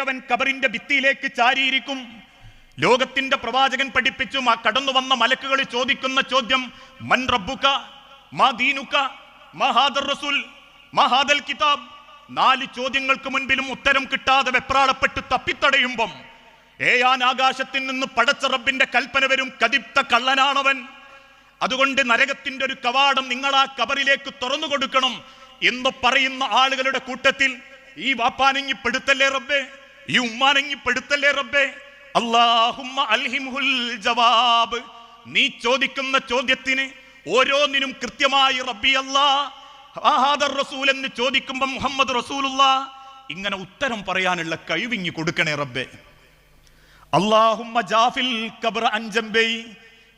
അവൻ കബറിന്റെ ഭിത്തിയിലേക്ക് ചാരിയിരിക്കും. ലോകത്തിന്റെ പ്രവാചകൻ പഠിപ്പിച്ചു ആ കടന്നു വന്ന മലക്കുകൾ ചോദിക്കുന്ന ചോദ്യം മൻ റബ്ബുക? മാ ദീനുക? റസൂൽ? കിതാബ്? നാല് ചോദ്യങ്ങൾക്ക് മുൻപിലും ഉത്തരം കിട്ടാതെ വെപ്രാളപ്പെട്ട് തപ്പിത്തടയുമ്പം ഏയാൻ ആകാശത്തിൽ നിന്ന് പടച്ച റബ്ബിന്റെ കൽപ്പന വരും കതിപ്ത കള്ളനാണവൻ. അതുകൊണ്ട് നരകത്തിന്റെ ഒരു കവാടം നിങ്ങൾ ആ കബറിലേക്ക് തുറന്നു കൊടുക്കണം എന്ന് പറയുന്ന ആളുകളുടെ കൂട്ടത്തിൽ ഈ വാപ്പാനെങ്ങി പെടുത്തല്ലേ റബ്ബേ? ഈ ഉമ്മാനങ്ങിപ്പെടുത്തല്ലേ റബ്ബേ? അല്ലാഹുമ്മ അൽഹിംഹുൽ ജവാബ്. നീ ചോദിക്കുന്ന ചോദ്യത്തിന് ഓരോന്നിനും കൃത്യമായി റബ്ബി അല്ലാ ആഹാദർ റസൂൽ എന്ന് ചോദിക്കുമ്പോൾ മുഹമ്മദ് റസൂലുള്ള. ഇങ്ങനെ ഉത്തരം പറയാനുള്ള കഴിവിങ്ങി കൊടുക്കണേ റബ്ബേ. അള്ളാഹുമ്മ ജാഫിൽ കബർ അഞ്ചംബൈ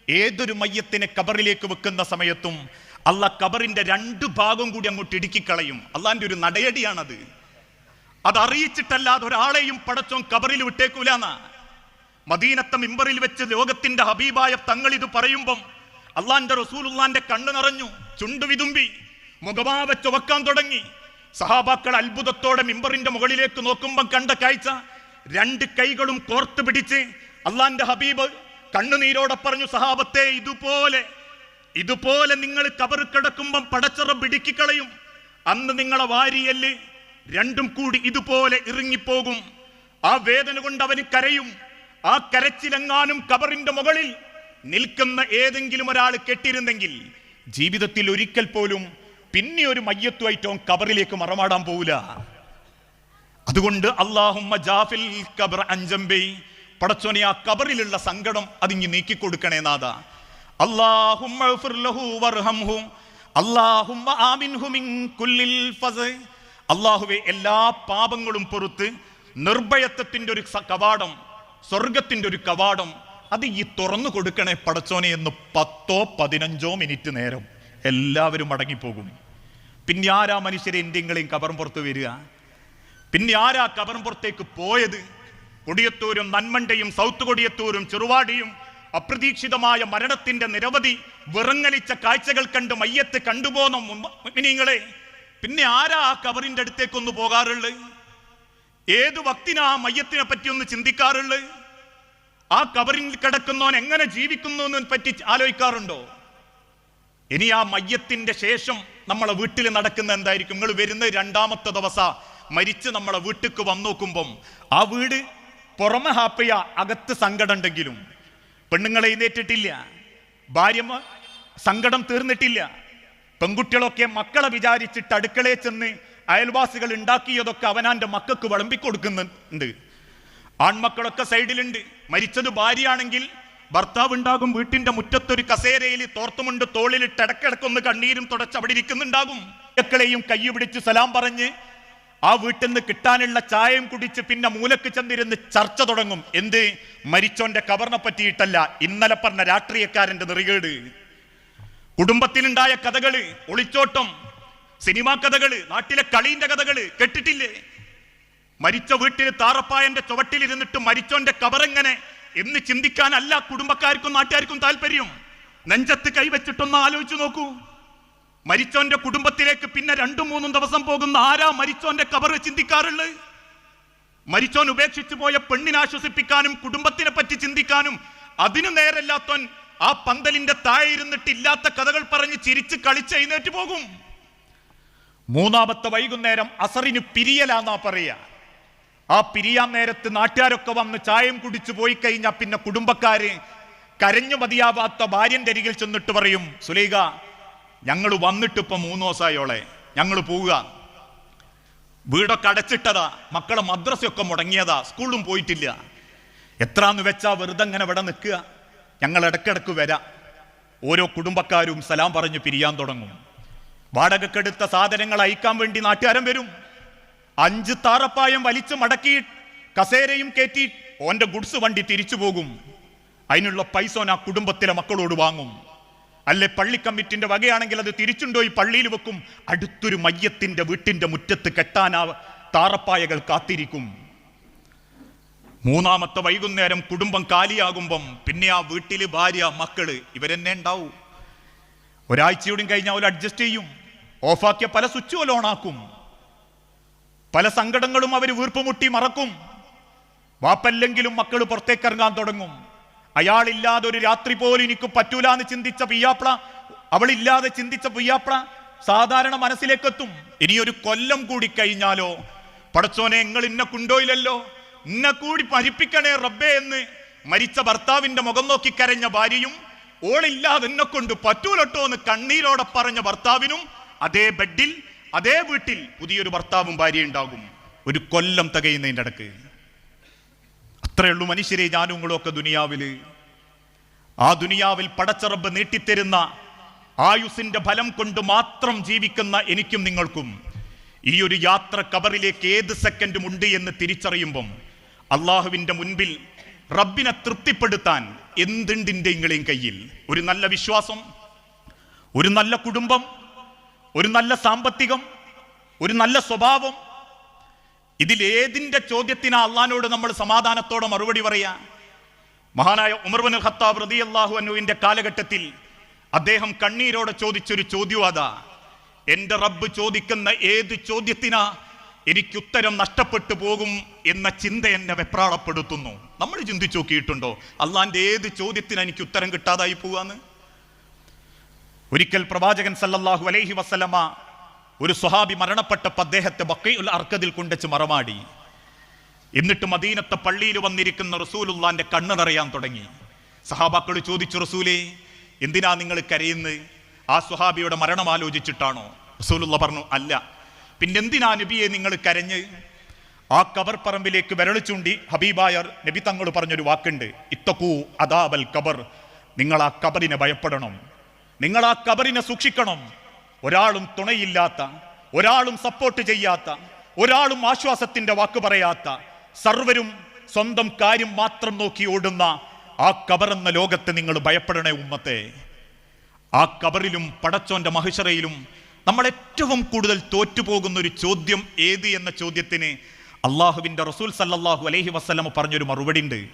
ഏതൊരു മയ്യത്തിനെ കബറിലേക്ക് വെക്കുന്ന സമയത്തും അല്ല കബറിന്റെ രണ്ട് ഭാഗം കൂടി അങ്ങോട്ട് ഇടുക്കിക്കളയും അള്ളാന്റെ ഒരു നടയടിയാണത്. അത് അറിയിച്ചിട്ടല്ലാതെ ഒരാളെയും പടച്ചോൻ കബറിൽ വിട്ടേക്കൂലെന്ന. മദീനത്തെ മിമ്പറിൽ വെച്ച് ലോകത്തിന്റെ ഹബീബായ തങ്ങൾ ഇത് പറയുമ്പം അള്ളാന്റെ റസൂലുള്ളാന്റെ കണ്ണു നിറഞ്ഞു ചുണ്ടു വിതുമ്പി മുഖമാവ ചുവക്കാൻ തുടങ്ങി. സഹാബാക്കൾ അത്ഭുതത്തോടെ മിമ്പറിന്റെ മുകളിലേക്ക് നോക്കുമ്പം കണ്ട കാഴ്ച രണ്ട് കൈകളും കോർത്ത് പിടിച്ച് അള്ളാന്റെ ഹബീബ് കണ്ണുനീരോടെ പറഞ്ഞു സഹാബത്തെ ഇതുപോലെ ഇതുപോലെ നിങ്ങൾ കബർ കിടക്കുമ്പം പടച്ചറ പിടിക്കിക്കളയും അന്ന് നിങ്ങളെ വാരിയൽ രണ്ടും കൂടി ഇതുപോലെ ഇറങ്ങിപ്പോകും. ആ വേദന കൊണ്ട് അവന് കരയും. ആ കരച്ചിലെങ്ങാനും കബറിന്റെ മുകളിൽ നിൽക്കുന്ന ഏതെങ്കിലും ഒരാൾ കെട്ടിരുന്നെങ്കിൽ ജീവിതത്തിൽ ഒരിക്കൽ പോലും പിന്നെ ഒരു മയ്യത്തുമായിട്ട് അവൻ കബറിലേക്ക് മറമാടാൻ പോവില്ല. അതുകൊണ്ട് അള്ളാഹുമ്മ ജാഫിൽ കബർ അഞ്ചമ്പേ പടച്ചോനെ ആ കബറിലുള്ള സങ്കടം അതിങ്ങി നീക്കിക്കൊടുക്കണേ നാഥ. അള്ളാഹുമ്മ അള്ളാഹുമ്മ ആമിൻഹു മിൻ കുല്ലിൽ ഫസ്. അള്ളാഹുവെ എല്ലാ പാപങ്ങളും പൊറുത്ത് നിർഭയത്വത്തിന്റെ ഒരു കവാടം സ്വർഗത്തിന്റെ ഒരു കവാടം അത് ഈ തുറന്നു കൊടുക്കണേ പടച്ചോനെ എന്ന് പത്തോ പതിനഞ്ചോ മിനിറ്റ് നേരം എല്ലാവരും മടങ്ങിപ്പോകും. പിന്നെ ആരാ മനുഷ്യരെ ഇന്ത്യങ്ങളെയും കബറും പുറത്ത് വരിക? പിന്നെ ആരാ കബറും പുറത്തേക്ക് പോയത്? കൊടിയത്തൂരും നന്മണ്ടയും സൗത്ത് കൊടിയത്തൂരും ചെറുവാടിയും അപ്രതീക്ഷിതമായ മരണത്തിന്റെ നിരവധി വിറങ്ങലിച്ച കാഴ്ചകൾ കണ്ട് മയ്യത്ത് കണ്ടുപോകുന്ന മുമിനീങ്ങളെ പിന്നെ ആരാ ആ കബറിന്റെ അടുത്തേക്കൊന്ന് പോകാറുള്ളത് ഏത് ഭക്തിനാ ആ മയ്യത്തിനെ പറ്റി ഒന്ന് ചിന്തിക്കാറുള്ളത് ആ കബറിൽ കിടക്കുന്നവൻ എങ്ങനെ ജീവിക്കുന്നു എന്ന് പറ്റി ആലോചിക്കാറുണ്ടോ? ഇനി ആ മയ്യത്തിന്റെ ശേഷം നമ്മളെ വീട്ടിൽ നടക്കുന്ന എന്തായിരിക്കും? നിങ്ങൾ വരുന്ന രണ്ടാമത്തെ ദിവസ മരിച്ച് നമ്മളെ വീട്ടിക്ക് വന്നു നോക്കുമ്പം ആ വീട് പുറമെ ഹാപ്പിയ അകത്ത് സങ്കടം ഉണ്ടെങ്കിലും പെണ്ണുങ്ങളെ എഴുന്നേറ്റിട്ടില്ല. ഭാര്യ സങ്കടം തീർന്നിട്ടില്ല. പെൺകുട്ടികളൊക്കെ മക്കളെ വിചാരിച്ചിട്ട് അടുക്കളയിൽ ചെന്ന് അയൽവാസികൾ ഉണ്ടാക്കിയതൊക്കെ അവനാന്റെ മക്കൾക്ക് വിളമ്പിക്കൊടുക്കുന്നുണ്ട്. ആൺമക്കളൊക്കെ സൈഡിലുണ്ട്. മരിച്ചത് ഭാര്യയാണെങ്കിൽ ഭർത്താവ് ഉണ്ടാകും വീട്ടിന്റെ മുറ്റത്തൊരു കസേരയിൽ തോർത്തുമുണ്ട് തോളിലിട്ട് ഇടക്കിടക്കൊന്ന് കണ്ണീരും തുടച്ച് അവിടെ ഇരിക്കുന്നുണ്ടാകും. മക്കളെയും കൈ പിടിച്ച് സലാം പറഞ്ഞ് ആ വീട്ടിൽ നിന്ന് കിട്ടാനുള്ള ചായയും കുടിച്ച് പിന്നെ മൂലക്ക് ചെന്നിരുന്ന് ചർച്ച തുടങ്ങും. എന്ത്? മരിച്ചോന്റെ കബറിനെ പറ്റിയിട്ടല്ല. ഇന്നലെ പറഞ്ഞ രാഷ്ട്രീയക്കാരന്റെ നെറികേട്. കുടുംബത്തിലുണ്ടായ കഥകൾ ഒളിച്ചോട്ടം സിനിമാ കഥകൾ നാട്ടിലെ കളീന്റെ കഥകൾ കേട്ടിട്ടില്ലേ? മരിച്ച വീട്ടിൽ താറപ്പായന്റെ ചുവട്ടിലിരുന്നിട്ട് മരിച്ചോന്റെ കബറെങ്ങനെ എന്ന് ചിന്തിക്കാനല്ല കുടുംബക്കാർക്കും നാട്ടുകാർക്കും താല്പര്യം. നെഞ്ചത്ത് കൈവച്ചിട്ടൊന്ന് ആലോചിച്ചു നോക്കൂ. മരിച്ചോന്റെ കുടുംബത്തിലേക്ക് പിന്നെ രണ്ടും മൂന്നും ദിവസം പോകുന്ന ആരാ മരിച്ചോന്റെ കബറ് ചിന്തിക്കാറുള്ളത്? മരിച്ചോൻ ഉപേക്ഷിച്ചു പോയ പെണ്ണിനെ ആശ്വസിപ്പിക്കാനും കുടുംബത്തിനെ പറ്റി ചിന്തിക്കാനും അതിനു നേരല്ലാത്തോൻ ആ പന്തലിന്റെ താഴെ ഇരുന്നിട്ട് ഇല്ലാത്ത കഥകൾ പറഞ്ഞ് ചിരിച്ച് കളിച്ച് എഴുന്നേറ്റ് പോകും. മൂന്നാമത്തെ വൈകുന്നേരം അസറിന് പിരിയലാന്നാ പറയാ. ആ പിരിയാൻ നേരത്ത് നാട്ടുകാരൊക്കെ വന്ന് ചായം കുടിച്ചു പോയി കഴിഞ്ഞാൽ പിന്നെ കുടുംബക്കാര് കരഞ്ഞു മതിയാവാത്ത ഭാര്യന്റെ അരികിൽ ചെന്നിട്ട് പറയും സുലൈഖ ഞങ്ങൾ വന്നിട്ട് മൂന്ന് ദിവസമായോളെ ഞങ്ങൾ പോവുക. വീടൊക്കെ അടച്ചിട്ടതാ. മക്കളെ മദ്രസയൊക്കെ മുടങ്ങിയതാ. സ്കൂളും പോയിട്ടില്ല. എത്രാന്ന് വെച്ചാ വെറുതെ ഇങ്ങനെ ഇവിടെ നിൽക്കുക. ഞങ്ങൾ ഇടക്കിടക്ക് വരാം. ഓരോ കുടുംബക്കാരും സലാം പറഞ്ഞ് പിരിയാൻ തുടങ്ങും. വാടകക്കെടുത്ത സാധനങ്ങൾ അയക്കാൻ വേണ്ടി നാട്ടുകാരൻ വരും. അഞ്ച് താറപ്പായം വലിച്ചു മടക്കി കസേരയും കയറ്റി ഓന്റെ ഗുഡ്സ് വണ്ടി തിരിച്ചു പോകും. അതിനുള്ള പൈസ ആ കുടുംബത്തിലെ മക്കളോട് വാങ്ങും. അല്ലെ പള്ളി കമ്മിറ്റിന്റെ വകയാണെങ്കിൽ അത് തിരിച്ചുണ്ടോയി പള്ളിയിൽ വെക്കും. അടുത്തൊരു മയ്യത്തിന്റെ വീട്ടിന്റെ മുറ്റത്ത് കെട്ടാനാ താറപ്പായകൾ കാത്തിരിക്കും. മൂന്നാമത്തെ വൈകുന്നേരം കുടുംബം കാലിയാകുമ്പം പിന്നെ ആ വീട്ടിൽ ഭാര്യ മക്കൾ ഇവരെന്നെ ഉണ്ടാവും. ഒരാഴ്ചയോടും കഴിഞ്ഞാൽ അവർ അഡ്ജസ്റ്റ് ചെയ്യും. ഓഫാക്കിയ പല സ്വിച്ചുകൾ ഓണാക്കും പല സങ്കടങ്ങളും അവർ വീർപ്പുമുട്ടി മറക്കും. വാപ്പല്ലെങ്കിലും മക്കൾ പുറത്തേക്ക് ഇറങ്ങാൻ തുടങ്ങും. അയാളില്ലാതെ ഒരു രാത്രി പോലും എനിക്ക് പറ്റൂല എന്ന് ചിന്തിച്ച പിയ്യാപ്ല അവളില്ലാതെ ചിന്തിച്ച പിയ്യാപ്ല സാധാരണ മനസ്സിലേക്കെത്തും. ഇനിയൊരു കൊല്ലം കൂടി കഴിഞ്ഞാലോ പടച്ചോനെ നിങ്ങൾ ഇന്ന കുണ്ടോയിലല്ലോ ഇന്ന കൂടി പരിപ്പിക്കണേ റബ്ബേ എന്ന് മരിച്ച ഭർത്താവിന്റെ മുഖം നോക്കി കരഞ്ഞ ഭാര്യയും ഓളില്ലാതെ എന്നെ കൊണ്ട് പറ്റൂലട്ടോ എന്ന് കണ്ണീരോടെ പറഞ്ഞ ഭർത്താവിനും അതേ ബെഡിൽ അതേ വീട്ടിൽ പുതിയൊരു ഭർത്താവും ഭാര്യ ഉണ്ടാകും. ഒരു കൊല്ലം തികയുന്നതിന്റെ ഇടയ്ക്ക്. അത്രയേ ഉള്ളൂ മനുഷ്യരെ ഞാനും നിങ്ങളും ഒക്കെ ദുനിയാവിൽ ആ ദുനിയാവിൽ പടച്ചറബ് നീട്ടിത്തരുന്ന ആയുസിന്റെ ഫലം കൊണ്ട് മാത്രം ജീവിക്കുന്ന എനിക്കും നിങ്ങൾക്കും ഈ ഒരു യാത്ര കബറിലേക്ക് ഏത് സെക്കൻഡും ഉണ്ട് എന്ന് തിരിച്ചറിയുമ്പം അള്ളാഹുവിന്റെ മുൻപിൽ റബ്ബിനെ തൃപ്തിപ്പെടുത്താൻ എന്തുണ്ടിന്റെ ഇങ്ങളെയും കയ്യിൽ. ഒരു നല്ല വിശ്വാസം ഒരു നല്ല കുടുംബം ഒരു നല്ല സാമ്പത്തികം ഒരു നല്ല സ്വഭാവം. ഇതിലേതിന്റെ ചോദ്യത്തിനാ അള്ളഹാനോട് നമ്മൾ സമാധാനത്തോടെ മറുപടി പറയാ? മഹാനായ ഉമർബൻ ഖത്താബ് റതി അള്ളാഹു അനുവിന്റെ കാലഘട്ടത്തിൽ അദ്ദേഹം കണ്ണീരോടെ ചോദിച്ചൊരു ചോദ്യവാദ എന്റെ റബ്ബ് ചോദിക്കുന്ന ഏത് ചോദ്യത്തിനാ എനിക്ക് ഉത്തരം നഷ്ടപ്പെട്ടു പോകും എന്ന ചിന്ത എന്നെ വെപ്രാളപ്പെടുത്തുന്നു. നമ്മൾ ചിന്തിച്ചു നോക്കിയിട്ടുണ്ടോ? അള്ളാന്റെ ഏത് ചോദ്യത്തിന് എനിക്ക് ഉത്തരം കിട്ടാതായി പോവാന്ന്? ഒരിക്കൽ പ്രവാചകൻ സല്ലല്ലാഹു അലൈഹി വസല്ലമ ഒരു സ്വഹാബി മരണപ്പെട്ടപ്പോൾ അദ്ദേഹത്തെ ബക്കയുൽ അർക്കതിൽ കൊണ്ടുവച്ച് മറമാടി. എന്നിട്ട് മദീനത്തെ പള്ളിയിൽ വന്നിരിക്കുന്ന റസൂലുള്ളാന്റെ കണ്ണ് നിറയാൻ തുടങ്ങി. സഹാബാക്കൾ ചോദിച്ചു റസൂലേ എന്തിനാ നിങ്ങൾ കരയുന്നത്? ആ സുഹാബിയുടെ മരണം ആലോചിച്ചിട്ടാണോ? റസൂലുള്ള പറഞ്ഞു അല്ല പിന്നെന്തിനാ നബിയെ നിങ്ങൾ കരഞ്ഞ്? ആ കബർ പറമ്പിലേക്ക് വിരൽ ചൂണ്ടി ഹബീബായർ നബി തങ്ങൾ പറഞ്ഞൊരു വാക്കുണ്ട്. ഇത്തക്കൂ അദാബൽ കബർ നിങ്ങൾ ആ കബറിനെ ഭയപ്പെടണം. നിങ്ങൾ ആ കബറിനെ സൂക്ഷിക്കണം. ഒരാളും തുണയില്ലാത്ത ഒരാളും സപ്പോർട്ട് ചെയ്യാത്ത ഒരാളും ആശ്വാസത്തിന്റെ വാക്ക് പറയാത്ത സർവരും സ്വന്തം കാര്യം മാത്രം നോക്കി ഓടുന്ന ആ കബറെന്ന ലോകത്തെ നിങ്ങൾ ഭയപ്പെടണേ ഉമ്മത്തെ. ആ കബറിലും പടച്ചോന്റെ മഹിഷറയിലും നമ്മൾ ഏറ്റവും കൂടുതൽ തോറ്റുപോകുന്ന ഒരു ചോദ്യം ഏത് എന്ന ചോദ്യത്തിന് അള്ളാഹുവിന്റെ റസൂൽ സല്ലാഹു അലഹി വസ്ലമ പറഞ്ഞൊരു മറുപടി ഉണ്ട്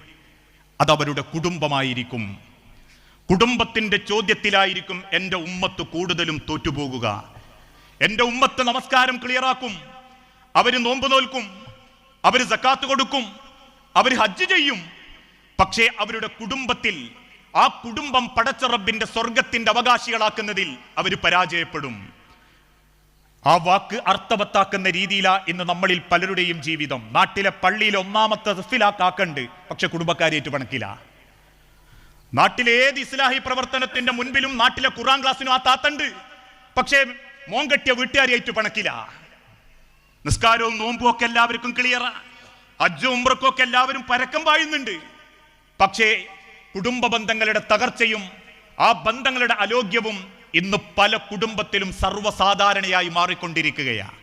അത് അവരുടെ കുടുംബമായിരിക്കും. കുടുംബത്തിന്റെ ചോദ്യത്തിലായിരിക്കും എന്റെ ഉമ്മത്ത് കൂടുതലും തോറ്റുപോകുക. എന്റെ ഉമ്മത്ത് നമസ്കാരം ക്ലിയറാക്കും. അവർ നോമ്പ് നോൽക്കും. അവർ സക്കാത്ത് കൊടുക്കും. അവർ ഹജ്ജ് ചെയ്യും. പക്ഷേ അവരുടെ കുടുംബത്തിൽ ആ കുടുംബം പടച്ച റബ്ബിന്റെ സ്വർഗത്തിന്റെ അവകാശികളാക്കുന്നതിൽ അവർ പരാജയപ്പെടും. ആ വാക്ക് അർത്ഥവത്താക്കുന്ന രീതിയിലാ ഇന്ന് നമ്മളിൽ പലരുടെയും ജീവിതം. നാട്ടിലെ പള്ളിയിൽ ഒന്നാമത്തെ കാക്കണ്ട് പക്ഷെ കുടുംബക്കാരേറ്റ് പണക്കില്ല നാട്ടിലെ ഏത് ഇസ്ലാഹി പ്രവർത്തനത്തിന്റെ മുൻപിലും നാട്ടിലെ ഖുറാൻ ക്ലാസ്സിനും ആ താത്തണ്ട്. പക്ഷേ മോൻ കെട്ടിയ പണക്കില്ല നിസ്കാരവും നോമ്പും ഒക്കെ എല്ലാവർക്കും ക്ലിയറാ. അജ്ജും ഉംറക്കും ഒക്കെ എല്ലാവരും പരക്കം പായുന്നുണ്ട്. പക്ഷേ കുടുംബ ബന്ധങ്ങളുടെ തകർച്ചയും ആ ബന്ധങ്ങളുടെ അലോഗ്യവും ഇന്ന് പല കുടുംബത്തിലും സർവസാധാരണയായി മാറിക്കൊണ്ടിരിക്കുകയാണ്.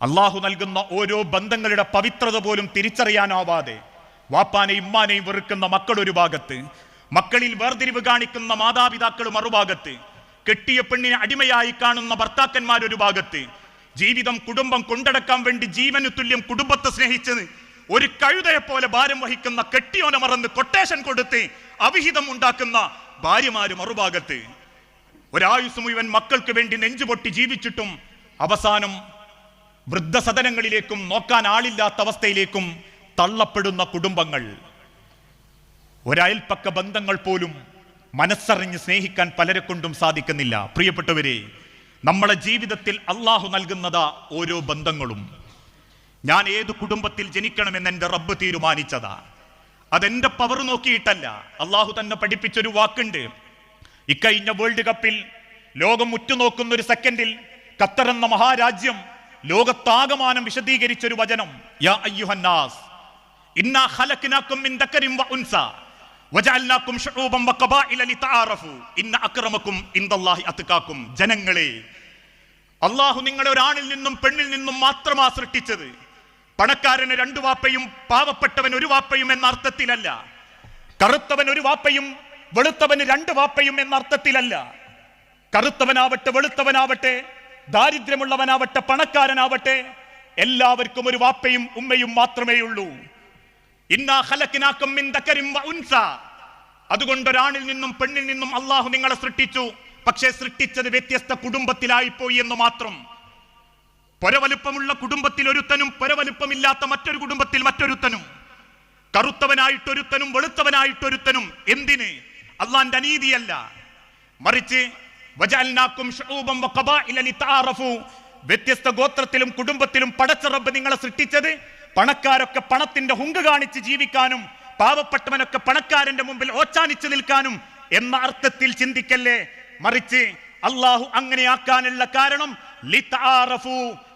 അള്ളാഹു നൽകുന്ന ഓരോ ബന്ധങ്ങളുടെ പവിത്രത പോലും തിരിച്ചറിയാനാവാതെ വാപ്പാനെയും ഉമ്മാനെയും വെറുക്കുന്ന മക്കൾ ഒരു ഭാഗത്ത് മക്കളിൽ വേർതിരിവ് കാണിക്കുന്ന മാതാപിതാക്കൾ മറുഭാഗത്ത് കെട്ടിയ പെണ്ണിനെ അടിമയായി കാണുന്ന ഭർത്താക്കന്മാർ ഒരു ഭാഗത്ത് ജീവിതം കുടുംബം കൊണ്ടടക്കാൻ വേണ്ടി ജീവന് തുല്യം കുടുംബത്തെ സ്നേഹിച്ചത് ഒരു കഴുതയെ പോലെ ഭാരം വഹിക്കുന്ന കെട്ടിയോനെ മറന്ന് കൊട്ടേഷൻ കൊടുത്ത് അവിഹിതം ഉണ്ടാക്കുന്ന ഭാര്യമാര് മറുഭാഗത്ത് ഒരായുസ് മുഴുവൻ മക്കൾക്ക് വേണ്ടി നെഞ്ചുപൊട്ടി ജീവിച്ചിട്ടും അവസാനം വൃദ്ധസദനങ്ങളിലേക്കും നോക്കാൻ ആളില്ലാത്ത അവസ്ഥയിലേക്കും തള്ളപ്പെടുന്ന കുടുംബങ്ങൾ. ഒരയൽപ്പക്ക ബന്ധങ്ങൾ പോലും മനസ്സറിഞ്ഞ് സ്നേഹിക്കാൻ പലരെ കൊണ്ടും സാധിക്കുന്നില്ല. പ്രിയപ്പെട്ടവരെ നമ്മളെ ജീവിതത്തിൽ അള്ളാഹു നൽകുന്നതാ ഓരോ ബന്ധങ്ങളും. ഞാൻ ഏത് കുടുംബത്തിൽ ജനിക്കണമെന്ന് എന്റെ റബ്ബ് തീരുമാനിച്ചതാ. അതെന്റെ പവർ നോക്കിയിട്ടല്ല. അള്ളാഹു തന്നെ പഠിപ്പിച്ചൊരു വാക്കുണ്ട്. ഇക്കഴിഞ്ഞ വേൾഡ് കപ്പിൽ ലോകം ഉറ്റുനോക്കുന്ന ഒരു സെക്കൻഡിൽ ഖത്തർ എന്ന മഹാരാജ്യം ലോകത്താകമാനം വിശദീകരിച്ച ഒരു വചനം. യാ അയ്യുഹന്നാസ് ഇന്നാ മിൻ വ ഉൻസ ജനങ്ങളെ അള്ളാഹു നിങ്ങളെ ഒരാണിൽ നിന്നും പെണ്ണിൽ നിന്നും മാത്രമാ സൃഷ്ടിച്ചത് പണക്കാരന് രണ്ടു വാപ്പയും പാവപ്പെട്ടവൻ ഒരു വാപ്പയും എന്ന അർത്ഥത്തിലല്ല. കറുത്തവൻ ഒരു വാപ്പയും വെളുത്തവന് രണ്ട് വാപ്പയും എന്ന അർത്ഥത്തിലല്ല. കറുത്തവനാവട്ടെ വെളുത്തവനാവട്ടെ ദാരിദ്ര്യമുള്ളവനാവട്ടെ പണക്കാരനാവട്ടെ എല്ലാവർക്കും ഒരു വാപ്പയും ഉമ്മയും മാത്രമേ ഉള്ളൂ. അതുകൊണ്ട് ഒരാണിൽ നിന്നും പെണ്ണിൽ നിന്നും അള്ളാഹു നിങ്ങളെ സൃഷ്ടിച്ചു. പക്ഷേ സൃഷ്ടിച്ചത് വ്യത്യസ്ത കുടുംബത്തിലായിപ്പോയി എന്ന് മാത്രം. പൊരവലുപ്പമുള്ള കുടുംബത്തിൽ ഒരുത്തനും പൊരവലുപ്പമില്ലാത്ത മറ്റൊരു കുടുംബത്തിൽ മറ്റൊരുത്തനും. കറുത്തവനായിട്ടൊരുത്തനും വെളുത്തവനായിട്ടൊരുത്തനും എന്തിന്? അള്ളാന്റെ അനീതിയല്ല. മറിച്ച് വ്യത്യസ്ത ഗോത്രത്തിലും കുടുംബത്തിലും പടച്ച റബ്ബ് നിങ്ങളെ സൃഷ്ടിച്ചത് പണക്കാരൊക്കെ പണത്തിന്റെ ഹുങ്ക് കാണിച്ച് ജീവിക്കാനും പാവപ്പെട്ടവനൊക്കെ പണക്കാരന്റെ മുമ്പിൽ ഓച്ചാനിച്ചു നിൽക്കാനും എന്ന അർത്ഥത്തിൽ ചിന്തിക്കല്ലേ? മറിച്ച് അള്ളാഹു അങ്ങനെയാക്കാനുള്ള കാരണം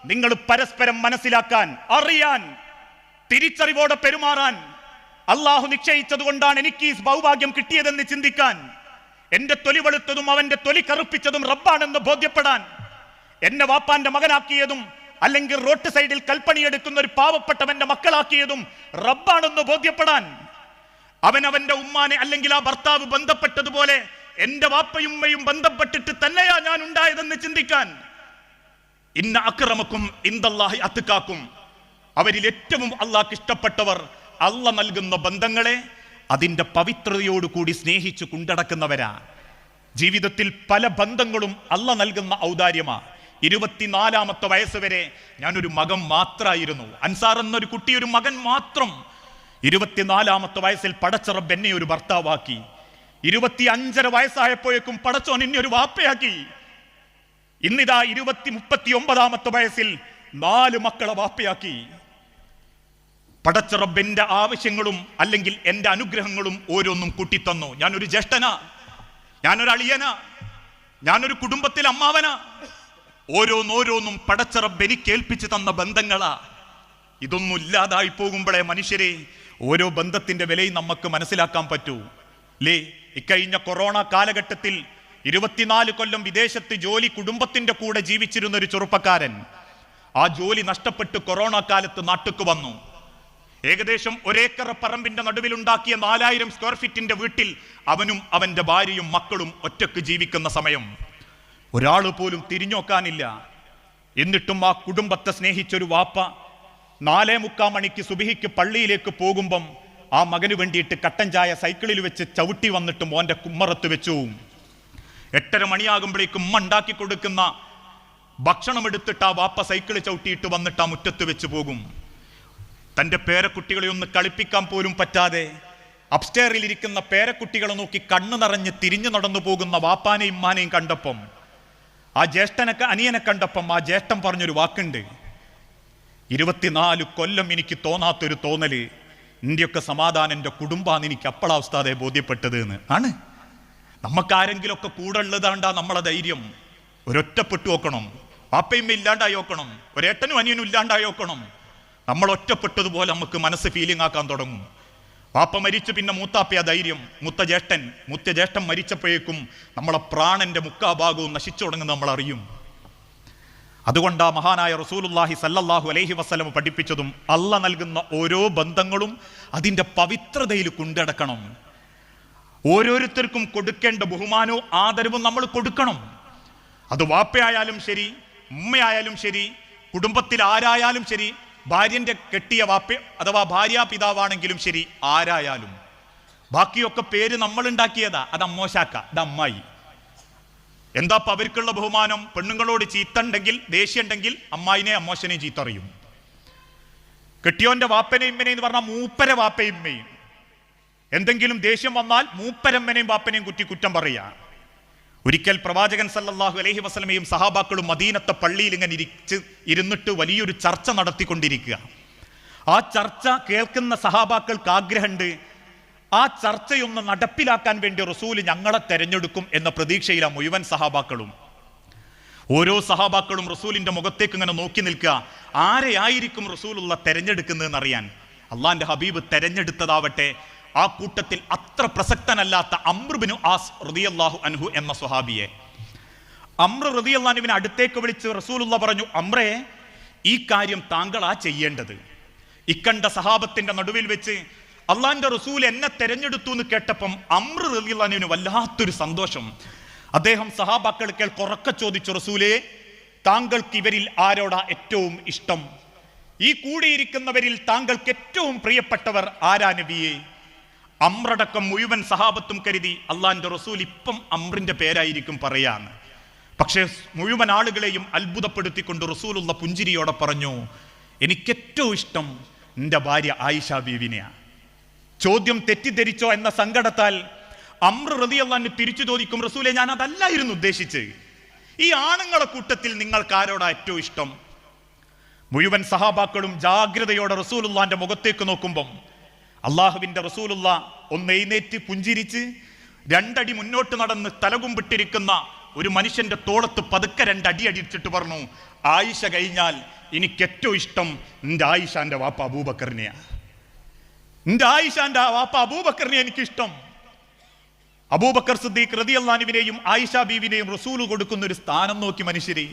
നിങ്ങൾ പരസ്പരം മനസ്സിലാക്കാൻ അറിയാൻ തിരിച്ചറിവോടെ പെരുമാറാൻ അള്ളാഹു നിശ്ചയിച്ചത് കൊണ്ടാണ് എനിക്ക് ഈ സൗഭാഗ്യം കിട്ടിയതെന്ന് ചിന്തിക്കാൻ. എന്റെ തൊലി വെളുത്തതും അവന്റെ തൊലി കറുപ്പിച്ചതും റബ്ബാണെന്ന് ബോധ്യപ്പെടാൻ. എന്നെ വാപ്പാന്റെ മകനാക്കിയതും അല്ലെങ്കിൽ റോഡ് സൈഡിൽ കൽപ്പണിയെടുക്കുന്ന ഒരു പാവപ്പെട്ടവന്റെ മക്കളാക്കിയതും റബ്ബാണെന്ന് ബോധ്യപ്പെടാൻ. അവൻ അവന്റെ ഉമ്മാനെ അല്ലെങ്കിൽ ആ ഭർത്താവ് ബന്ധപ്പെട്ടതുപോലെ എന്റെ വാപ്പയുമ്മയും ബന്ധപ്പെട്ടിട്ട് തന്നെയാ ഞാൻ ഉണ്ടായതെന്ന് ചിന്തിക്കാൻ. ഇന്ന അക്രമക്കും ഇന്ദല്ലാഹി അത്തുക്കാക്കും അവരിൽ ഏറ്റവും അള്ളാഹ്ക്ക് ഇഷ്ടപ്പെട്ടവർ അള്ള നൽകുന്ന ബന്ധങ്ങളെ അതിന്റെ പവിത്രതയോടുകൂടി സ്നേഹിച്ച് കൊണ്ടടക്കുന്നവരാ. ജീവിതത്തിൽ പല ബന്ധങ്ങളും അള്ള നൽകുന്ന ഔദാര്യമാ. ഇരുപത്തിനാലാമത്തെ വയസ്സ് വരെ ഞാനൊരു മകൻ മാത്രമായിരുന്നു അൻസാർ എന്നൊരു കുട്ടി ഒരു മകൻ മാത്രം ഇരുപത്തിനാലാമത്തെ വയസ്സിൽ പടച്ചറബ് എന്നെ ഒരു ഭർത്താവാക്കി. ഇരുപത്തി അഞ്ചര വയസ്സായപ്പോഴേക്കും പടച്ചോൻ എന്നെ ഒരു വാപ്പയാക്കി. ഇന്നിതാ ഇരുപത്തി മുപ്പത്തി ഒമ്പതാമത്തെ വയസ്സിൽ നാല് മക്കളെ വാപ്പയാക്കി. പടച്ചറബിന്റെ ആവശ്യങ്ങളും അല്ലെങ്കിൽ എന്റെ അനുഗ്രഹങ്ങളും ഓരോന്നും കൂട്ടിത്തന്നു. ഞാനൊരു ജ്യേഷ്ഠനാ. ഞാനൊരു അളിയനാ. ഞാനൊരു കുടുംബത്തിൽ അമ്മാവനാ. ഓരോന്നോരോന്നും പടച്ചറബ് എനിക്ക് ഏൽപ്പിച്ചു തന്ന ബന്ധങ്ങളാ. ഇതൊന്നും ഇല്ലാതായി പോകുമ്പോഴേ മനുഷ്യരെ ഓരോ ബന്ധത്തിന്റെ വിലയും നമുക്ക് മനസ്സിലാക്കാൻ പറ്റൂ. ലേ ഇക്കഴിഞ്ഞ കൊറോണ കാലഘട്ടത്തിൽ ഇരുപത്തിനാല് കൊല്ലം വിദേശത്ത് ജോലി കുടുംബത്തിന്റെ കൂടെ ജീവിച്ചിരുന്ന ഒരു ചെറുപ്പക്കാരൻ ആ ജോലി നഷ്ടപ്പെട്ട് കൊറോണ കാലത്ത് നാട്ടുക്ക് വന്നു. ഏകദേശം ഒരേക്കർ പറമ്പിന്റെ നടുവിലുണ്ടാക്കിയ നാലായിരം സ്ക്വയർ ഫീറ്റിന്റെ വീട്ടിൽ അവനും അവന്റെ ഭാര്യയും മക്കളും ഒറ്റയ്ക്ക് ജീവിക്കുന്ന സമയം. ഒരാൾ പോലും തിരിഞ്ഞോക്കാനില്ല. എന്നിട്ടും ആ കുടുംബത്തെ സ്നേഹിച്ചൊരു വാപ്പ നാലേ മുക്കാൽ മണിക്ക് സുബിഹിക്ക് പള്ളിയിലേക്ക് പോകുമ്പം ആ മകന് വേണ്ടിയിട്ട് കട്ടൻ ചായ സൈക്കിളിൽ വെച്ച് ചവിട്ടി വന്നിട്ട് മോന്റെ കുമ്മറത്ത് വെച്ചു. എട്ടര മണിയാകുമ്പോഴേക്കും ഉമ്മ ഉണ്ടാക്കി കൊടുക്കുന്ന ഭക്ഷണം എടുത്തിട്ട് ആ വാപ്പ സൈക്കിൾ ചവിട്ടിയിട്ട് വന്നിട്ട് ആ മുറ്റത്ത് വെച്ച് പോകും. തന്റെ പേരക്കുട്ടികളെ ഒന്ന് കളിപ്പിക്കാൻ പോലും പറ്റാതെ അപ്സ്റ്റേറിൽ ഇരിക്കുന്ന പേരക്കുട്ടികളെ നോക്കി കണ്ണു നിറഞ്ഞ് തിരിഞ്ഞു നടന്നു പോകുന്ന വാപ്പാനെയും മാനെയും കണ്ടപ്പം ആ ജ്യേഷ്ഠനൊക്കെ അനിയനെ കണ്ടപ്പം ആ ജ്യേഷ്ഠൻ പറഞ്ഞൊരു വാക്കുണ്ട്. ഇരുപത്തിനാല് കൊല്ലം എനിക്ക് തോന്നാത്തൊരു തോന്നൽ ഇന്ത്യയൊക്കെ സമാധാനം എന്റെ കുടുംബമാണ് എനിക്ക് അപ്പളാ ഉസ്താദെ ബോധ്യപ്പെട്ടത് എന്ന് ആണ്. നമുക്കാരെങ്കിലുമൊക്കെ കൂടെ ഉള്ളതാണ്ടാ നമ്മളെ ധൈര്യം. ഒരൊറ്റപ്പെട്ടു നോക്കണം. പാപ്പയും ഇല്ലാണ്ടായി നോക്കണം. ഒരേട്ടനും അനിയനും ഇല്ലാണ്ടായി നോക്കണം. നമ്മൾ ഒറ്റപ്പെട്ടതുപോലെ നമുക്ക് മനസ്സ് ഫീലിംഗ് ആക്കാൻ തുടങ്ങും. പാപ്പ മരിച്ചു പിന്നെ മൂത്താപ്പയ ധൈര്യം. മുത്ത ജ്യേഷ്ഠൻ മുത്ത ജ്യേഷ്ഠൻ മരിച്ചപ്പോഴേക്കും നമ്മളെ പ്രാണന്റെ മുക്കാഭാഗവും നശിച്ചു തുടങ്ങുന്നത് നമ്മൾ അറിയും. അതുകൊണ്ട് ആ മഹാനായ റസൂലുല്ലാഹി സല്ലല്ലാഹു അലൈഹി വസല്ലം പഠിപ്പിച്ചതും അല്ല നൽകുന്ന ഓരോ ബന്ധങ്ങളും അതിന്റെ പവിത്രതയിൽ കൊണ്ടടക്കണം. ഓരോരുത്തർക്കും കൊടുക്കേണ്ട ബഹുമാനവും ആദരവും നമ്മൾ കൊടുക്കണം. അത് വാപ്പയായാലും ശരി ഉമ്മയായാലും ശരി കുടുംബത്തിൽ ആരായാലും ശരി ഭാര്യന്റെ കെട്ടിയ വാപ്പ അഥവാ ഭാര്യ പിതാവാണെങ്കിലും ശരി ആരായാലും. ബാക്കിയൊക്കെ പേര് നമ്മൾ ഉണ്ടാക്കിയതാ അത് അമ്മോശാക്ക അത് അമ്മായി എന്താ അവർക്കുള്ള ബഹുമാനം? പെണ്ണുങ്ങളോട് ചീത്ത ഉണ്ടെങ്കിൽ ദേഷ്യം ഉണ്ടെങ്കിൽ അമ്മായിനെ അമ്മോശനെയും ചീത്തറിയും. കെട്ടിയോന്റെ വാപ്പനെയും ഇമ്മനെയും എന്ന് പറഞ്ഞാൽ മൂപ്പര വാപ്പയും എന്തെങ്കിലും ദേഷ്യം വന്നാൽ മൂപ്പരമ്മനെയും വാപ്പനെയും കുറ്റി കുറ്റം പറയാ ഒരിക്കൽ പ്രവാചകൻ സല്ലാഹു അലഹി വസ്ലമയും സഹാബാക്കളും മദീനത്തെ പള്ളിയിൽ ഇങ്ങനെ ഇരിച്ച് ഇരുന്നിട്ട് വലിയൊരു ചർച്ച നടത്തിക്കൊണ്ടിരിക്കുക ആ ചർച്ച കേൾക്കുന്ന സഹാബാക്കൾക്ക് ആഗ്രഹമുണ്ട് ആ ചർച്ചയൊന്ന് നടപ്പിലാക്കാൻ വേണ്ടി റസൂൽ ഞങ്ങളെ തെരഞ്ഞെടുക്കും എന്ന പ്രതീക്ഷയിലാണ് മുഴുവൻ സഹാബാക്കളും. ഓരോ സഹാബാക്കളും റസൂലിന്റെ മുഖത്തേക്ക് ഇങ്ങനെ നോക്കി നിൽക്കുക. ആരെയായിരിക്കും റസൂലുള്ള തെരഞ്ഞെടുക്കുന്നതെന്ന് അറിയാൻ? അള്ളാന്റെ ഹബീബ് തെരഞ്ഞെടുത്തതാവട്ടെ ആ കൂട്ടത്തിൽ അത്ര പ്രസക്തനല്ലാത്ത അമ്രുബിനു ആസ് റളിയല്ലാഹു അൻഹു എന്ന സ്വഹാബിയെ. അമ്ര റളിയല്ലാഹുവിനെ അടുത്തേക്ക് വിളിച്ച് റസൂലുള്ള പറഞ്ഞു അമ്രേ ഈ കാര്യം താങ്കളാ ചെയ്യേണ്ടത്. ഇക്കണ്ട സഹാബത്തിന്റെ നടുവിൽ വെച്ച് അള്ളാന്റെ റസൂൽ എന്നെ തെരഞ്ഞെടുത്തു എന്ന് കേട്ടപ്പം അമ്ര റളിയല്ലാഹുവിന് വല്ലാത്തൊരു സന്തോഷം. അദ്ദേഹം സഹാബാക്കൾക്ക് കുറക്ക ചോദിച്ചു റസൂലേ താങ്കൾക്ക് ഇവരിൽ ആരോടാ ഏറ്റവും ഇഷ്ടം? ഈ കൂടിയിരിക്കുന്നവരിൽ താങ്കൾക്ക് ഏറ്റവും പ്രിയപ്പെട്ടവർ ആരാ നബിയെ? അമ്രടക്കം മുഴുവൻ സഹാബത്തും കരുതി അള്ളാന്റെ റസൂൽ ഇപ്പം അമ്രിന്റെ പേരായിരിക്കും പറയാന്ന്. പക്ഷേ മുഴുവൻ ആളുകളെയും അത്ഭുതപ്പെടുത്തിക്കൊണ്ട് റസൂലുള്ള പുഞ്ചിരിയോടെ പറഞ്ഞു എനിക്കേറ്റവും ഇഷ്ടം എന്റെ ഭാര്യ ആയിഷ ബീവിനെയാ. ചോദ്യം തെറ്റിദ്ധരിച്ചോ എന്ന സങ്കടത്താൽ അമ്ര റതിയല്ലാന്ന് തിരിച്ചു ചോദിക്കും റസൂലെ ഞാൻ അതല്ലായിരുന്നു ഉദ്ദേശിച്ച്. ഈ ആണുങ്ങളെ കൂട്ടത്തിൽ നിങ്ങൾക്ക് ആരോടാ ഏറ്റവും ഇഷ്ടം? മുഴുവൻ സഹാബാക്കളും ജാഗ്രതയോടെ റസൂലുള്ളാന്റെ മുഖത്തേക്ക് നോക്കുമ്പം അള്ളാഹുവിന്റെ റസൂലുള്ള ഒന്ന് എഴുന്നേറ്റ് പുഞ്ചിരിച്ച് രണ്ടടി മുന്നോട്ട് നടന്ന് തലകുമ്പിട്ടിരിക്കുന്ന ഒരു മനുഷ്യന്റെ തോളത്ത് പതുക്കെ രണ്ടടി അടിച്ചിട്ട് പറഞ്ഞു ആയിഷ കഴിഞ്ഞാൽ എനിക്ക് ഏറ്റവും ഇഷ്ടം എന്റെ ആയിഷാന്റെ വാപ്പ അബൂബക്കറിനെയാണ് എന്റെ ആയിഷാന്റെ വാപ്പ അബൂബക്കറിനെ എനിക്കിഷ്ടം. അബൂബക്കർ സിദ്ദീഖ് റതി അള്ളാനുവിനെയും ആയിഷ ബീവിനെയും റസൂൽ കൊടുക്കുന്ന ഒരു സ്ഥാനം നോക്കി മനുഷ്യരെ